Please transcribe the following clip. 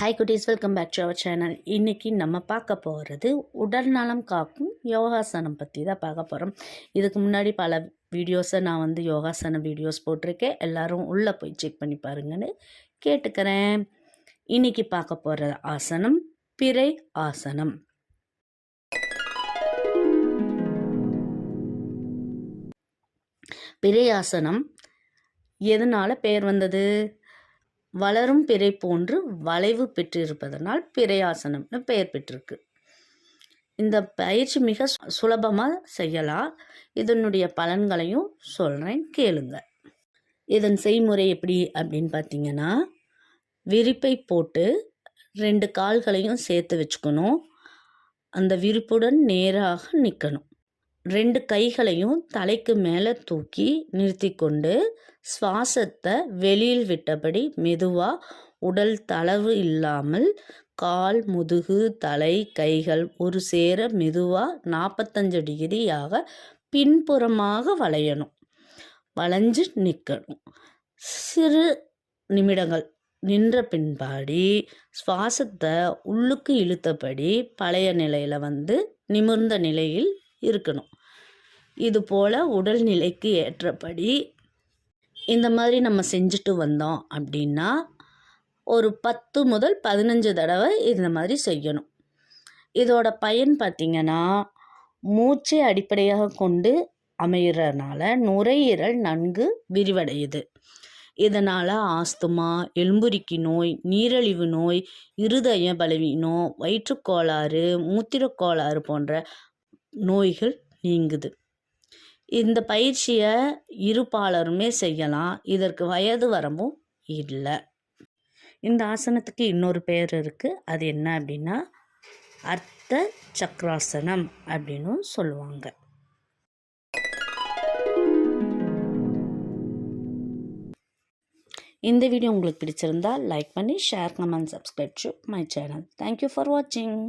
Hi குட்டீஸ். Welcome back to our channel. இன்றைக்கி நம்ம பார்க்க போகிறது உடல் நலம் காக்கும் யோகாசனம் பற்றி தான் பார்க்க போகிறோம் இதுக்கு முன்னாடி பல வீடியோஸை நான் வந்து யோகாசன வீடியோஸ் போட்டிருக்கேன். எல்லாரும் உள்ளே போய் செக் பண்ணி பாருங்கன்னு கேட்டுக்கிறேன். இன்றைக்கி பார்க்க போகிற ஆசனம் பிறை ஆசனம். பிறை ஆசனம் எதனால் பெயர் வந்தது? வளரும் பிறை போன்று வளைவு பெற்றிருப்பதனால் பிறையாசனம்னு பெயர் பெற்றிருக்கு. இந்த பயிற்சி மிக சுலபமாக செய்யலாம். இதனுடைய பலன்களையும் சொல்கிறேன் கேளுங்க. இதன் செய்முறை எப்படி அப்படின்னு பார்த்தீங்கன்னா விரிப்பை போட்டு ரெண்டு கால்களையும் சேர்த்து வச்சுக்கணும். அந்த விரிப்புடன் நேராக நிற்கணும் ரெண்டு கைகளையும் தலைக்கு மேலே தூக்கி நிறுத்தி கொண்டு சுவாசத்தை வெளியில் விட்டபடி மெதுவாக உடல் தளவு இல்லாமல் கால் முதுகு தலை கைகள் ஒரு சேர மெதுவாக நாற்பத்தஞ்சு டிகிரியாக பின்புறமாக வளையணும். வளைஞ்சு நிற்கணும் சிறு நிமிடங்கள் நின்ற பின்பாடி சுவாசத்தை உள்ளுக்கு இழுத்தபடி பழைய நிலையில் வந்து நிமிர்ந்த நிலையில் இருக்கணும். இது போல் உடல் நிலைக்கு ஏற்றபடி இந்த மாதிரி நம்ம செஞ்சுட்டு வந்தோம் அப்படின்னா ஒரு பத்து முதல் பதினஞ்சு தடவை இந்த மாதிரி செய்யணும். இதோட பயன் பார்த்திங்கன்னா மூச்சை அடிப்படையாக கொண்டு அமைகிறனால நுரையீரல் நன்கு விரிவடையுது. இதனால் ஆஸ்துமா எலும்புரிக்கி நோய் நீரழிவு நோய் இருதய பலவீனம் வயிற்றுக்கோளாறு மூத்திரக்கோளாறு போன்ற நோய்கள் நீங்குது. இந்த பயிற்சியை இருப்பாளருமே செய்யலாம். இதற்கு வயது வரம்பும் இல்லை. இந்த ஆசனத்துக்கு இன்னொரு பேர் இருக்குது அது என்ன அப்படின்னா அர்த்த சக்ராசனம் அப்படின்னு சொல்லுவாங்க. இந்த வீடியோ உங்களுக்கு பிடிச்சிருந்தால் லைக் பண்ணி share comment subscribe to my channel thank you for வாட்சிங்